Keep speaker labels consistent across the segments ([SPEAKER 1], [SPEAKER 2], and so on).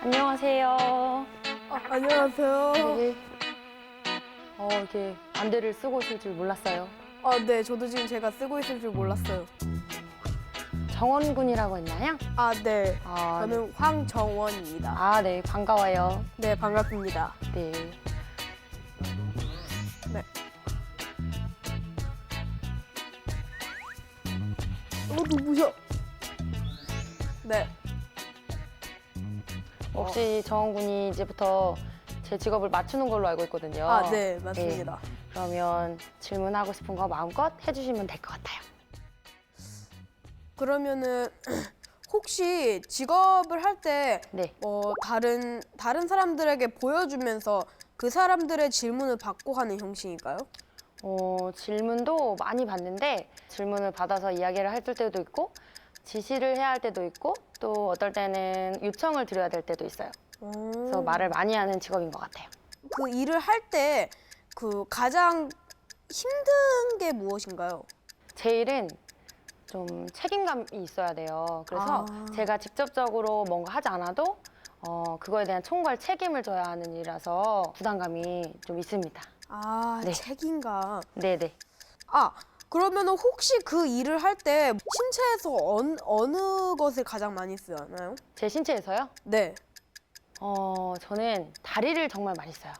[SPEAKER 1] 안녕하세요.
[SPEAKER 2] 아, 안녕하세요.
[SPEAKER 1] 네. 어, 이렇게 안대를 쓰고 있을 줄 몰랐어요.
[SPEAKER 2] 아, 네, 저도 지금 제가 쓰고 있을 줄 몰랐어요.
[SPEAKER 1] 정원군이라고 했나요?
[SPEAKER 2] 아, 네.
[SPEAKER 1] 아,
[SPEAKER 2] 저는 황정원입니다.
[SPEAKER 1] 아, 네, 반가워요.
[SPEAKER 2] 네, 반갑습니다.
[SPEAKER 1] 네.
[SPEAKER 2] 네. 어, 누구셔? 네.
[SPEAKER 1] 혹시 정원 군이 이제부터 제 직업을 맞추는 걸로 알고 있거든요.
[SPEAKER 2] 아, 네, 맞습니다.
[SPEAKER 1] 그러면 질문하고 싶은 거 마음껏 해주시면 될 것 같아요.
[SPEAKER 2] 그러면은 혹시 직업을 할 때
[SPEAKER 1] 네.
[SPEAKER 2] 어, 다른 다른 사람들에게 보여주면서 그 사람들의 질문을 받고 하는 형식인가요?
[SPEAKER 1] 어, 질문도 많이 받는데 질문을 받아서 이야기를 할 때도 있고 지시를 해야 할 때도 있고 또 어떨 때는 요청을 드려야 될 때도 있어요. 그래서
[SPEAKER 2] 음.
[SPEAKER 1] 말을 많이 하는 직업인 것 같아요.
[SPEAKER 2] 그 일을 할 때 그 가장 힘든 게 무엇인가요?
[SPEAKER 1] 제 일은 좀 책임감이 있어야 돼요. 그래서
[SPEAKER 2] 아.
[SPEAKER 1] 제가 직접적으로 뭔가 하지 않아도 어, 그거에 대한 총괄 책임을 져야 하는 일이라서 부담감이 좀 있습니다.
[SPEAKER 2] 아
[SPEAKER 1] 네.
[SPEAKER 2] 책임감.
[SPEAKER 1] 네네.
[SPEAKER 2] 아 그러면은 혹시 그 일을 할 때 신체에서 어느, 어느 것을 가장 많이 쓰나요?
[SPEAKER 1] 제 신체에서요?
[SPEAKER 2] 네.
[SPEAKER 1] 어, 저는 다리를 정말 많이 써요.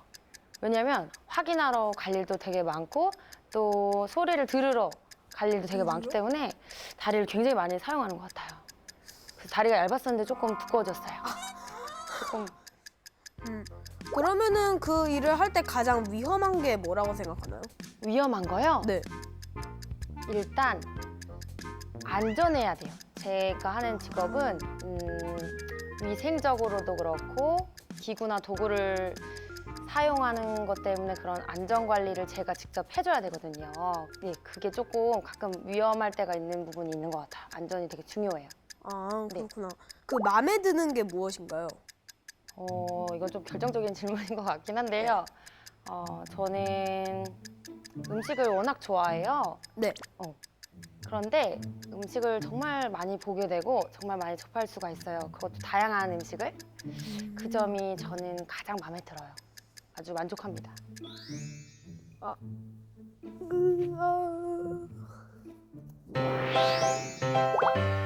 [SPEAKER 1] 왜냐면 확인하러 갈 일도 되게 많고 또 소리를 들으러 갈 일도 되게 많기 때문에 다리를 굉장히 많이 사용하는 것 같아요. 그래서 다리가 얇았었는데 조금 두꺼워졌어요. 조금
[SPEAKER 2] 음. 그러면은 그 일을 할 때 가장 위험한 게 뭐라고 생각하나요?
[SPEAKER 1] 위험한 거요?
[SPEAKER 2] 네.
[SPEAKER 1] 일단 안전해야 돼요. 제가 하는 직업은 음, 위생적으로도 그렇고 기구나 도구를 사용하는 것 때문에 그런 안전 관리를 제가 직접 해줘야 되거든요. 네, 그게 조금 가끔 위험할 때가 있는 부분이 있는 것 같아요. 안전이 되게 중요해요.
[SPEAKER 2] 아
[SPEAKER 1] 네.
[SPEAKER 2] 그렇구나. 그 마음에 드는 게 무엇인가요?
[SPEAKER 1] 어, 이건 좀 결정적인 질문인 것 같긴 한데요. 어, 저는 음식을 워낙 좋아해요.
[SPEAKER 2] 네.
[SPEAKER 1] 그런데 음식을 정말 많이 보게 되고 정말 많이 접할 수가 있어요. 그것도 다양한 음식을. 그 점이 저는 가장 마음에 들어요. 아주 만족합니다.
[SPEAKER 2] 음, 아...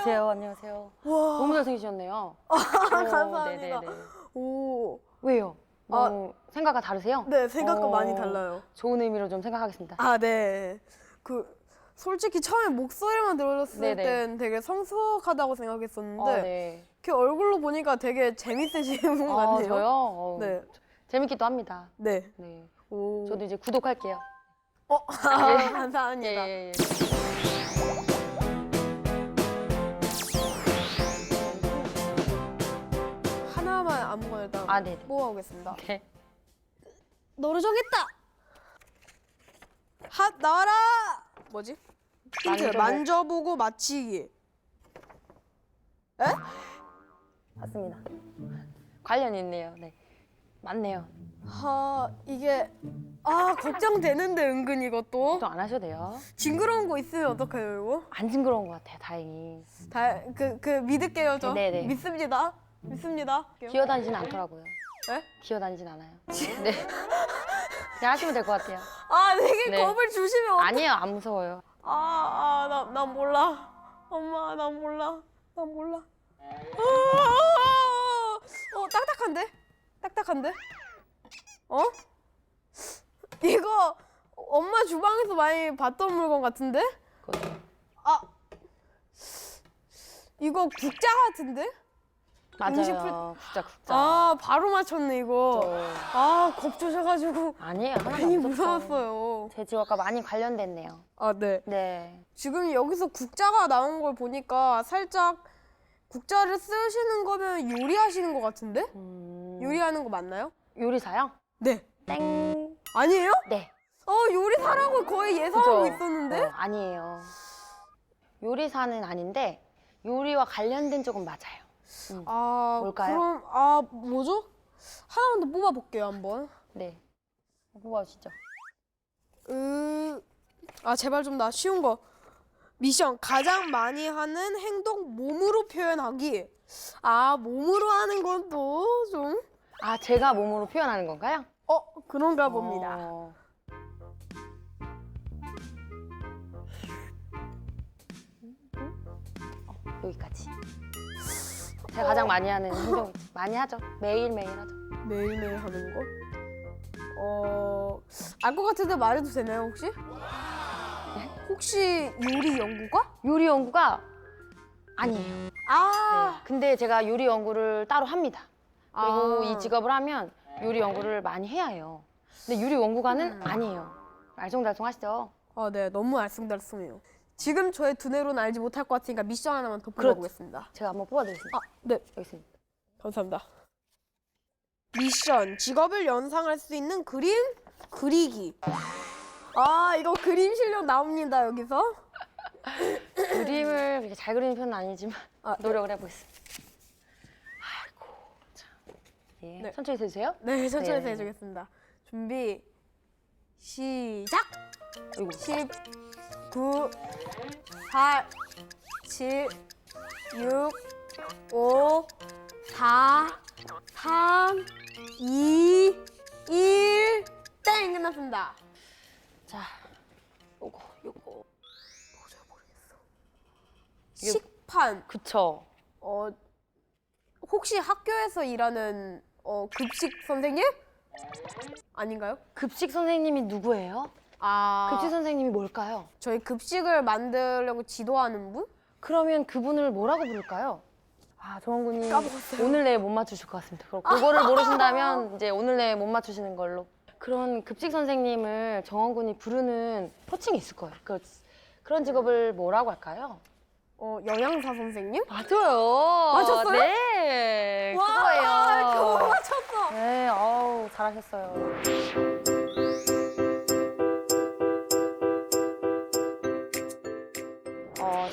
[SPEAKER 2] 안녕하세요.
[SPEAKER 1] 안녕하세요.
[SPEAKER 2] 와,
[SPEAKER 1] 너무 잘생기셨네요. 어,
[SPEAKER 2] 감사합니다. 오,
[SPEAKER 1] 왜요?
[SPEAKER 2] 아.
[SPEAKER 1] 너무 생각과 다르세요?
[SPEAKER 2] 네, 생각과
[SPEAKER 1] 어,
[SPEAKER 2] 많이 달라요.
[SPEAKER 1] 좋은 의미로 좀 생각하겠습니다.
[SPEAKER 2] 아, 네. 그 솔직히 처음에 목소리만 들었을
[SPEAKER 1] 네네.
[SPEAKER 2] 땐 되게 성숙하다고 생각했었는데
[SPEAKER 1] 어, 네.
[SPEAKER 2] 이렇게 얼굴로 보니까 되게 재밌으신 분
[SPEAKER 1] 아,
[SPEAKER 2] 같네요.
[SPEAKER 1] 저요? 어,
[SPEAKER 2] 네,
[SPEAKER 1] 재밌기도 합니다.
[SPEAKER 2] 네.
[SPEAKER 1] 네.
[SPEAKER 2] 오.
[SPEAKER 1] 저도 이제 구독할게요.
[SPEAKER 2] 어,
[SPEAKER 1] 예.
[SPEAKER 2] 감사합니다.
[SPEAKER 1] 예, 예.
[SPEAKER 2] 하 아무거나 일단
[SPEAKER 1] 아, 네네.
[SPEAKER 2] 뽑아보겠습니다.
[SPEAKER 1] 네.
[SPEAKER 2] 너를 정했다. 핫 나와라. 뭐지? 힌트
[SPEAKER 1] 만져보-
[SPEAKER 2] 만져보고 맞히기. 에?
[SPEAKER 1] 맞습니다. 관련이 있네요. 네. 맞네요.
[SPEAKER 2] 하 이게 아 걱정되는데 은근 이것도
[SPEAKER 1] 또안 하셔도 돼요.
[SPEAKER 2] 징그러운 거 있으면 어떡해요 이거?
[SPEAKER 1] 안 징그러운 것 같아요, 다행히.
[SPEAKER 2] 다그 그 믿을게요 저.
[SPEAKER 1] 네네.
[SPEAKER 2] 믿습니다. 믿습니다.
[SPEAKER 1] 기어다니진 않더라고요.
[SPEAKER 2] 네?
[SPEAKER 1] 기어다니진 않아요. 네. 그냥 하시면 될 것 같아요.
[SPEAKER 2] 아 되게
[SPEAKER 1] 네.
[SPEAKER 2] 겁을 주시면 어떡...
[SPEAKER 1] 아니에요, 안 무서워요.
[SPEAKER 2] 아 아나 나 몰라. 엄마 나 몰라. 나 몰라. 아, 어 딱딱한데? 딱딱한데? 어? 이거 엄마 주방에서 많이 봤던 물건 같은데?
[SPEAKER 1] 그것도.
[SPEAKER 2] 아 이거 국자 같은데? 음식 풀-
[SPEAKER 1] 맞아요. 국자.
[SPEAKER 2] 아 바로 맞췄네 이거.
[SPEAKER 1] 저...
[SPEAKER 2] 아 겁주셔가지고
[SPEAKER 1] 아니에요, 하나도
[SPEAKER 2] 괜히
[SPEAKER 1] 안.
[SPEAKER 2] 무서웠어요.
[SPEAKER 1] 제 직업과 많이 관련됐네요.
[SPEAKER 2] 아 네.
[SPEAKER 1] 네.
[SPEAKER 2] 지금 여기서 국자가 나온 걸 보니까 살짝 국자를 쓰시는 거면 요리하시는 것 같은데?
[SPEAKER 1] 음...
[SPEAKER 2] 요리하는 거 맞나요?
[SPEAKER 1] 요리사요?
[SPEAKER 2] 네.
[SPEAKER 1] 땡.
[SPEAKER 2] 아니에요?
[SPEAKER 1] 네.
[SPEAKER 2] 어 요리사라고 거의 예상하고
[SPEAKER 1] 그죠?
[SPEAKER 2] 있었는데?
[SPEAKER 1] 어, 아니에요. 요리사는 아닌데 요리와 관련된 쪽은 맞아요. 음.
[SPEAKER 2] 아
[SPEAKER 1] 뭘까요?
[SPEAKER 2] 그럼 아 뭐죠? 하나만 더 뽑아볼게요 한번.
[SPEAKER 1] 네. 뽑아주시죠.
[SPEAKER 2] 으, 아 제발 좀 나 쉬운 거. 미션 가장 많이 하는 행동 몸으로 표현하기. 아 몸으로 하는 건 또 좀.
[SPEAKER 1] 아, 제가 몸으로 표현하는 건가요?
[SPEAKER 2] 어 그런가 봅니다.
[SPEAKER 1] 어. 어, 여기까지. 제가 가장 많이 하는 행동 많이 하죠. 매일 매일 하죠.
[SPEAKER 2] 매일매일 하는 거. 어, 알 것 같은데 말해도 되나요 혹시? 혹시 요리 연구가?
[SPEAKER 1] 요리 연구가 아니에요.
[SPEAKER 2] 아,
[SPEAKER 1] 네. 근데 제가 요리 연구를 따로 합니다. 그리고
[SPEAKER 2] 아.
[SPEAKER 1] 이 직업을 하면 요리 연구를 많이 해야 해요. 근데 요리 연구가는 아니에요. 알쏭달쏭 하시죠?
[SPEAKER 2] 아, 네, 너무 알쏭달쏭해요. 지금 저의 두뇌로는 알지 못할 것 같으니까 미션 하나만 더
[SPEAKER 1] 그렇죠.
[SPEAKER 2] 뽑아보겠습니다.
[SPEAKER 1] 제가 한번 뽑아드리겠습니다.
[SPEAKER 2] 아, 네,
[SPEAKER 1] 여기 있습니다.
[SPEAKER 2] 감사합니다. 미션 직업을 연상할 수 있는 그림 그리기. 아, 이거 그림 실력 나옵니다 여기서.
[SPEAKER 1] 그림을 그렇게 잘 그리는 편은 아니지만
[SPEAKER 2] 아,
[SPEAKER 1] 노력을 해보겠습니다. 아이고, 참. 예,
[SPEAKER 2] 네.
[SPEAKER 1] 천천히 해주세요.
[SPEAKER 2] 네, 천천히
[SPEAKER 1] 네.
[SPEAKER 2] 해주겠습니다. 준비 시작.
[SPEAKER 1] 아이고,
[SPEAKER 2] 10, 9, 8, 7, 6, 5, 4, 3, 2, 1, 땡! 끝났습니다.
[SPEAKER 1] 자, 요거, 요거.
[SPEAKER 2] 식판.
[SPEAKER 1] 그쵸.
[SPEAKER 2] 어, 혹시 학교에서 일하는 어, 급식 선생님? 아닌가요?
[SPEAKER 1] 급식 선생님이 누구예요?
[SPEAKER 2] 아,
[SPEAKER 1] 급식 선생님이 뭘까요?
[SPEAKER 2] 저희 급식을 만들려고 지도하는 분?
[SPEAKER 1] 그러면 그분을 뭐라고 부를까요? 아, 정원군이. 오늘 내에 못 맞추실 것 같습니다. 그럼 그거를 모르신다면 이제 오늘 내에 못 맞추시는 걸로. 그런 급식 선생님을 정원군이 부르는 호칭이 있을 거예요. 그, 그런 직업을 뭐라고 할까요?
[SPEAKER 2] 어, 영양사 선생님?
[SPEAKER 1] 맞아요.
[SPEAKER 2] 맞췄어요?
[SPEAKER 1] 네,
[SPEAKER 2] 와,
[SPEAKER 1] 그거예요.
[SPEAKER 2] 겨우 맞췄어.
[SPEAKER 1] 네, 어우, 잘하셨어요.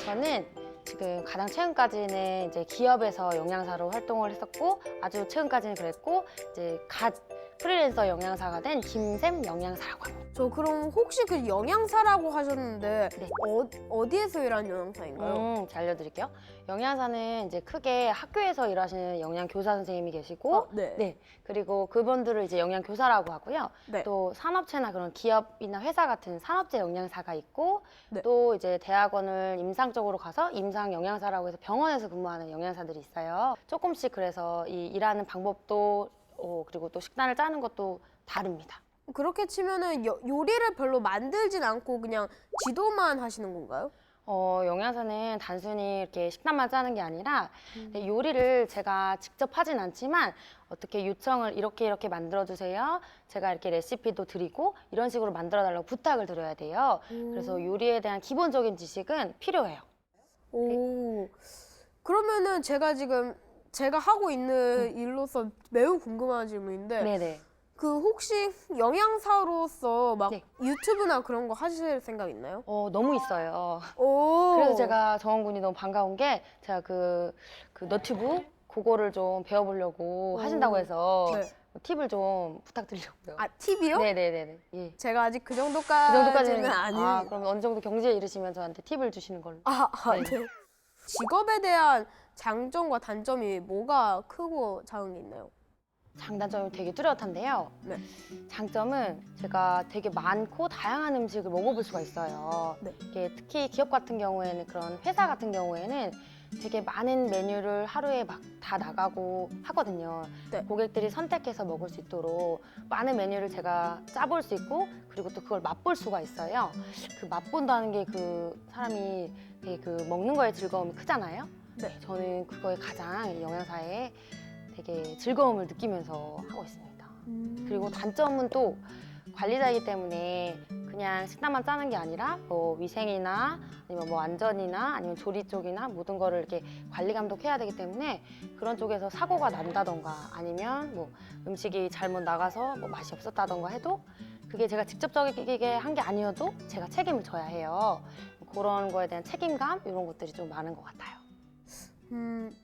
[SPEAKER 1] 저는 지금 가장 최근까지는 이제 기업에서 영양사로 활동을 했었고 아주 최근까지는 그랬고 이제 갓 프리랜서 영양사가 된 김샘 영양사라고 합니다.
[SPEAKER 2] 저 그럼 혹시 그 영양사라고 하셨는데
[SPEAKER 1] 네.
[SPEAKER 2] 어, 어디에서 일하는 영양사인가요?
[SPEAKER 1] 음, 잘 알려드릴게요. 영양사는 이제 크게 학교에서 일하시는 영양교사 선생님이 계시고
[SPEAKER 2] 어, 네.
[SPEAKER 1] 네. 그리고 그분들을 이제 영양교사라고 하고요.
[SPEAKER 2] 네.
[SPEAKER 1] 또 산업체나 그런 기업이나 회사 같은 산업재 영양사가 있고
[SPEAKER 2] 네.
[SPEAKER 1] 또 이제 대학원을 임상적으로 가서 임상 영양사라고 해서 병원에서 근무하는 영양사들이 있어요. 조금씩 그래서 이 일하는 방법도 어, 그리고 또 식단을 짜는 것도 다릅니다.
[SPEAKER 2] 그렇게 치면은 요, 요리를 별로 만들진 않고 그냥 지도만 하시는 건가요?
[SPEAKER 1] 어, 영양사는 단순히 이렇게 식단만 짜는 게 아니라
[SPEAKER 2] 음.
[SPEAKER 1] 네, 요리를 제가 직접 하진 않지만 어떻게 요청을 이렇게 이렇게 만들어 주세요. 제가 이렇게 레시피도 드리고 이런 식으로 만들어 달라고 부탁을 드려야 돼요.
[SPEAKER 2] 음.
[SPEAKER 1] 그래서 요리에 대한 기본적인 지식은 필요해요.
[SPEAKER 2] 오. 그러면은 제가 지금 제가 하고 있는 일로서 매우 궁금한 질문인데
[SPEAKER 1] 네네.
[SPEAKER 2] 그 혹시 영양사로서 막
[SPEAKER 1] 네.
[SPEAKER 2] 유튜브나 그런 거 하실 생각 있나요?
[SPEAKER 1] 어, 너무 있어요.
[SPEAKER 2] 오.
[SPEAKER 1] 그래서 제가 정원 군이 너무 반가운 게 제가 그, 그 너튜브 그거를 좀 배워보려고
[SPEAKER 2] 오.
[SPEAKER 1] 하신다고 해서
[SPEAKER 2] 네.
[SPEAKER 1] 팁을 좀 부탁드리려고요.
[SPEAKER 2] 아 팁이요?
[SPEAKER 1] 네네네네. 예.
[SPEAKER 2] 제가 아직 그
[SPEAKER 1] 그
[SPEAKER 2] 정도까지는
[SPEAKER 1] 정도까지는
[SPEAKER 2] 아닌.
[SPEAKER 1] 아, 그럼 어느 정도 경제에 이르시면 저한테 팁을 주시는 걸로.
[SPEAKER 2] 아, 아,
[SPEAKER 1] 네.
[SPEAKER 2] 네. 직업에 대한 장점과 단점이 뭐가 크고 작은 게 있나요?
[SPEAKER 1] 장단점이 되게 뚜렷한데요.
[SPEAKER 2] 네.
[SPEAKER 1] 장점은 제가 되게 많고 다양한 음식을 먹어볼 수가 있어요.
[SPEAKER 2] 네.
[SPEAKER 1] 이게 특히 기업 같은 경우에는 그런 회사 같은 경우에는 되게 많은 메뉴를 하루에 막 다 나가고 하거든요.
[SPEAKER 2] 네.
[SPEAKER 1] 고객들이 선택해서 먹을 수 있도록 많은 메뉴를 제가 짜볼 수 있고 그리고 또 그걸 맛볼 수가 있어요. 그 맛본다는 게 그 사람이 되게 그 먹는 거에 즐거움이 크잖아요.
[SPEAKER 2] 네.
[SPEAKER 1] 저는 그거에 가장 이 영양사에 되게 즐거움을 느끼면서 하고 있습니다. 그리고 단점은 또 관리자이기 때문에 그냥 식단만 짜는 게 아니라 뭐 위생이나 아니면 뭐 안전이나 아니면 조리 쪽이나 모든 거를 이렇게 관리 감독해야 되기 때문에 그런 쪽에서 사고가 난다던가 아니면 뭐 음식이 잘못 나가서 뭐 맛이 없었다던가 해도 그게 제가 직접적이게 한 게 아니어도 제가 책임을 져야 해요. 그런 거에 대한 책임감 이런 것들이 좀 많은 것 같아요.
[SPEAKER 2] 음,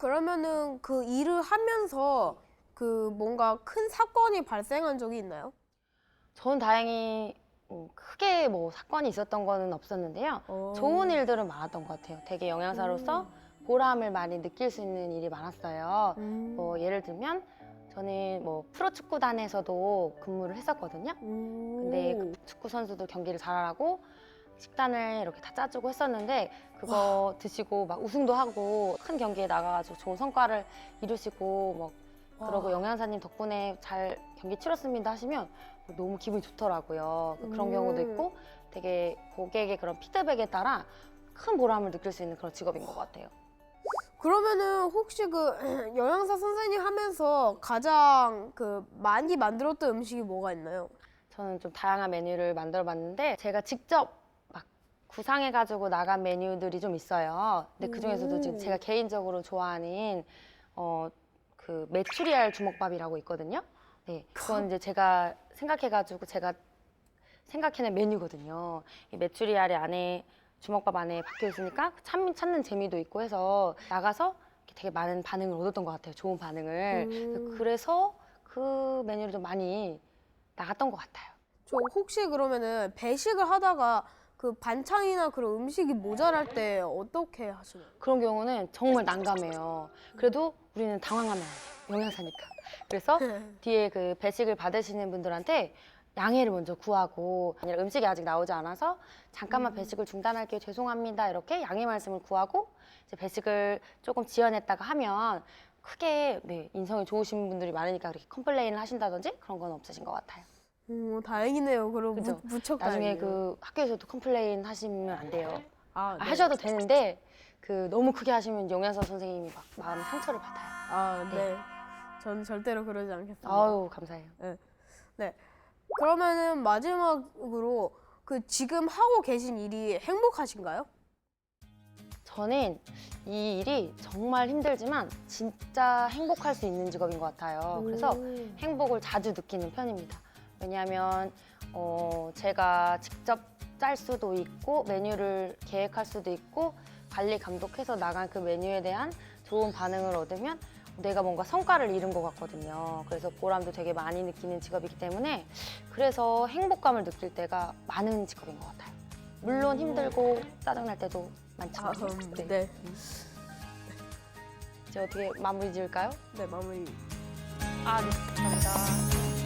[SPEAKER 2] 그러면은 그 일을 하면서 그 뭔가 큰 사건이 발생한 적이 있나요?
[SPEAKER 1] 저는 다행히 뭐 크게 뭐 사건이 있었던 거는 없었는데요.
[SPEAKER 2] 어.
[SPEAKER 1] 좋은 일들은 많았던 것 같아요. 되게 영양사로서 보람을 많이 느낄 수 있는 일이 많았어요.
[SPEAKER 2] 음.
[SPEAKER 1] 뭐 예를 들면 저는 뭐 프로축구단에서도 근무를 했었거든요. 근데 그 축구 선수도 경기를 잘하고 식단을 이렇게 다 짜주고 했었는데 그거 드시고 막 우승도 하고 큰 경기에 나가가지고 좋은 성과를 이루시고 뭐 그러고
[SPEAKER 2] 와.
[SPEAKER 1] 영양사님 덕분에 잘 경기 치렀습니다 하시면 너무 기분이 좋더라고요. 그런
[SPEAKER 2] 음.
[SPEAKER 1] 경우도 있고 되게 고객의 그런 피드백에 따라 큰 보람을 느낄 수 있는 그런 직업인 것 같아요.
[SPEAKER 2] 그러면은 혹시 그 영양사 선생님 하면서 가장 그 많이 만들었던 음식이 뭐가 있나요?
[SPEAKER 1] 저는 좀 다양한 메뉴를 만들어 봤는데 제가 직접 막 구상해가지고 나간 메뉴들이 좀 있어요. 근데 그 중에서도 지금
[SPEAKER 2] 오.
[SPEAKER 1] 제가 개인적으로 좋아하는 어, 그 메추리알 주먹밥이라고 있거든요. 네, 그건 이제 제가 생각해가지고 제가 생각해낸 메뉴거든요. 이 메추리알이 안에 주먹밥 안에 박혀 있으니까 참, 찾는 재미도 있고 해서 나가서 이렇게 되게 많은 반응을 얻었던 것 같아요. 좋은 반응을.
[SPEAKER 2] 음.
[SPEAKER 1] 그래서 그 메뉴를 좀 많이 나갔던 것 같아요.
[SPEAKER 2] 저 혹시 그러면은 배식을 하다가 그 반찬이나 그런 음식이 모자랄 때 어떻게 하시나요?
[SPEAKER 1] 그런 경우는 정말 난감해요. 그래도 우리는 당황하면 안 돼요. 영양사니까. 그래서 뒤에 그 배식을 받으시는 분들한테 양해를 먼저 구하고 아니라 음식이 아직 나오지 않아서 잠깐만 배식을 중단할게요. 죄송합니다. 이렇게 양해 말씀을 구하고 이제 배식을 조금 지연했다가 하면 크게 네, 인성이 좋으신 분들이 많으니까 그렇게 컴플레인을 하신다든지 그런 건 없으신 것 같아요.
[SPEAKER 2] 음, 다행이네요. 그럼
[SPEAKER 1] 그죠?
[SPEAKER 2] 무, 무척
[SPEAKER 1] 나중에
[SPEAKER 2] 다행이네요.
[SPEAKER 1] 그 학교에서도 컴플레인 하시면 안 돼요.
[SPEAKER 2] 아,
[SPEAKER 1] 아,
[SPEAKER 2] 네.
[SPEAKER 1] 하셔도 되는데 그 너무 크게 하시면 영양사 선생님이 막 마음 상처를 받아요.
[SPEAKER 2] 아, 네.
[SPEAKER 1] 네.
[SPEAKER 2] 전 절대로 그러지 않겠습니다.
[SPEAKER 1] 아유 감사해요.
[SPEAKER 2] 그러면은 마지막으로 그 지금 하고 계신 일이 행복하신가요?
[SPEAKER 1] 저는 이 일이 정말 힘들지만 진짜 행복할 수 있는 직업인 것 같아요. 그래서
[SPEAKER 2] 음.
[SPEAKER 1] 행복을 자주 느끼는 편입니다. 왜냐하면 어, 제가 직접 짤 수도 있고 메뉴를 계획할 수도 있고 관리 감독해서 나간 그 메뉴에 대한 좋은 반응을 얻으면 내가 뭔가 성과를 이룬 것 같거든요. 그래서 보람도 되게 많이 느끼는 직업이기 때문에 그래서 행복감을 느낄 때가 많은 직업인 것 같아요. 물론 힘들고 짜증날 때도
[SPEAKER 2] 아,
[SPEAKER 1] 많지만
[SPEAKER 2] 음,
[SPEAKER 1] 네.
[SPEAKER 2] 네.
[SPEAKER 1] 이제 어떻게 마무리 지을까요?
[SPEAKER 2] 네, 마무리.
[SPEAKER 1] 아, 네. 감사합니다.